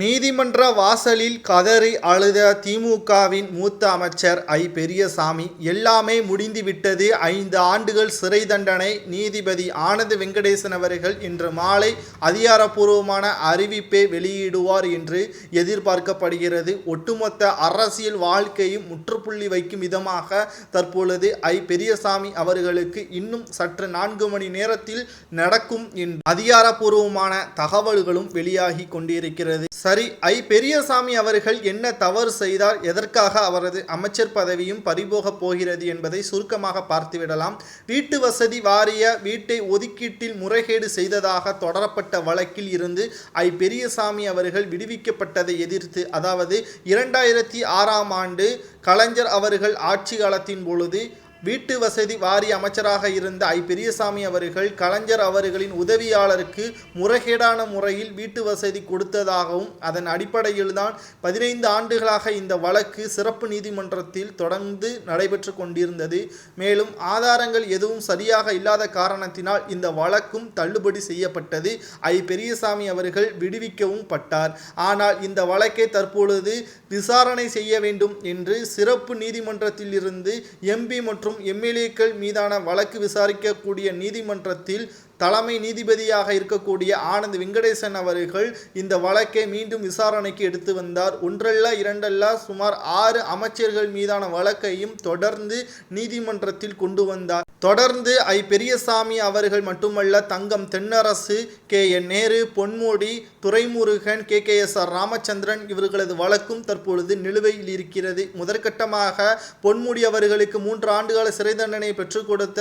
நீதிமன்ற வாசலில் கதறி அழுத திமுகவின் மூத்த அமைச்சர் ஐ. பெரியசாமி எல்லாமே முடிந்துவிட்டது. ஐந்து ஆண்டுகள் சிறை தண்டனை. நீதிபதி ஆனந்த் வெங்கடேசன் அவர்கள் இன்று மாலை அதிகாரப்பூர்வமான அறிவிப்பை வெளியிடுவார் என்று எதிர்பார்க்கப்படுகிறது. ஒட்டுமொத்த அரசியல் வாழ்க்கையும் முற்றுப்புள்ளி வைக்கும் விதமாக தற்பொழுது ஐ. பெரியசாமி அவர்களுக்கு இன்னும் சற்று நான்கு மணி நேரத்தில் நடக்கும் என்று அதிகாரப்பூர்வமான தகவல்களும் வெளியாகி கொண்டிருக்கிறது. சரி ஐ பெரியசாமி அவர்கள் என்ன தவறு செய்தார்? எதற்காக அவரது அமைச்சர் பதவியும் பறிபோகப் போகிறது என்பதை சுருக்கமாக பார்த்துவிடலாம். வீட்டு வசதி வாரிய வீட்டை ஒதுக்கீட்டில் முறைகேடு செய்ததாக தொடரப்பட்ட வழக்கில் இருந்து ஐ பெரியசாமி அவர்கள் விடுவிக்கப்பட்டதை எதிர்த்து அதாவது இரண்டாயிரத்தி ஆறாம் ஆண்டு கலைஞர் அவர்கள் ஆட்சி காலத்தின் பொழுது வீட்டு வசதி வாரிய அமைச்சராக இருந்த ஐ. பெரியசாமி அவர்கள் கலைஞர் அவர்களின் உதவியாளருக்கு முறைகேடான முறையில் வீட்டு வசதி கொடுத்ததாகவும் அதன் அடிப்படையில் தான் பதினைந்து ஆண்டுகளாக இந்த வழக்கு சிறப்பு நீதிமன்றத்தில் தொடர்ந்து நடைபெற்று கொண்டிருந்தது. மேலும் ஆதாரங்கள் எதுவும் சரியாக இல்லாத காரணத்தினால் இந்த வழக்கும் தள்ளுபடி செய்யப்பட்டது. ஐ. பெரியசாமி அவர்கள் விடுவிக்கவும் பட்டார். ஆனால் இந்த வழக்கை தற்பொழுது விசாரணை செய்ய வேண்டும் என்று சிறப்பு நீதிமன்றத்தில் இருந்து எம்பி மற்றும் மற்றும் எம்எல்ஏக்கள் மீதான வழக்கு விசாரிக்கக்கூடிய நீதிமன்றத்தில் தலைமை நீதிபதியாக இருக்கக்கூடிய ஆனந்த் வெங்கடேசன் அவர்கள் இந்த வழக்கை மீண்டும் விசாரணைக்கு எடுத்து வந்தார். ஒன்றல்ல இரண்டல்ல சுமார் ஆறு அமைச்சர்கள் மீதான வழக்கையும் தொடர்ந்து நீதிமன்றத்தில் கொண்டு வந்தார். தொடர்ந்து ஐ. பெரியசாமி அவர்கள் மட்டுமல்ல Thangam Thennarasu K. N. Nehru Ponmudi Duraimurugan K. K. S. R. Ramachandran இவர்களது வழக்கும் தற்பொழுது நிலுவையில் இருக்கிறது. முதற்கட்டமாக பொன்முடி அவர்களுக்கு மூன்று ஆண்டுகால சிறை தண்டனை பெற்றுக் கொடுத்த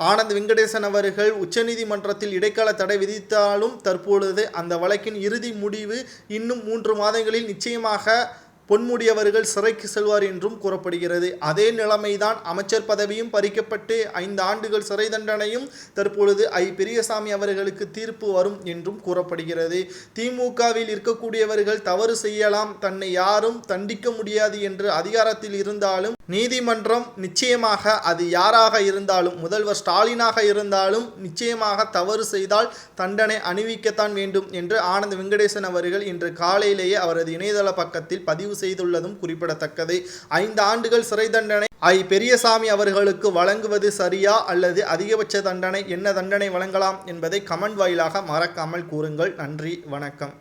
ஆனந்த் வெங்கடேசன் அவர்கள் உச்சநீதிமன்றத்தில் இடைக்கால தடை விதித்தாலும் தற்பொழுது அந்த வழக்கின் இறுதி முடிவு இன்னும் மூன்று மாதங்களில் நிச்சயமாக பொன்முடி அவர்கள் சிறைக்கு செல்வார் என்றும் கூறப்படுகிறது. அதே நிலைமைதான் அமைச்சர் பதவியும் பறிக்கப்பட்டு ஐந்து ஆண்டுகள் சிறை தண்டனையும் தற்பொழுது ஐ. பெரியசாமி அவர்களுக்கு தீர்ப்பு வரும் என்றும் கூறப்படுகிறது. திமுகவில் இருக்கக்கூடியவர்கள் தவறு செய்யலாம். தன்னை யாரும் தண்டிக்க முடியாது என்று அதிகாரத்தில் இருந்தாலும் நீதிமன்றம் நிச்சயமாக அது யாராக இருந்தாலும் முதல்வர் ஸ்டாலினாக இருந்தாலும் நிச்சயமாக தவறு செய்தால் தண்டனை அணிவிக்கத்தான் வேண்டும் என்று ஆனந்த் வெங்கடேசன் அவர்கள் இன்று காலையிலேயே அவரது இணையதள பக்கத்தில் பதிவு செய்துள்ளதும் குறிப்பிடத்தக்கது. ஐந்து ஆண்டுகள் சிறை தண்டனை. ஐ. பெரியசாமி அவர்களுக்கு வழங்குவது சரியா அல்லது அதிகபட்ச தண்டனை என்ன தண்டனை வழங்கலாம் என்பதை கமெண்ட் வாயிலாக மறக்காமல் கூறுங்கள். நன்றி வணக்கம்.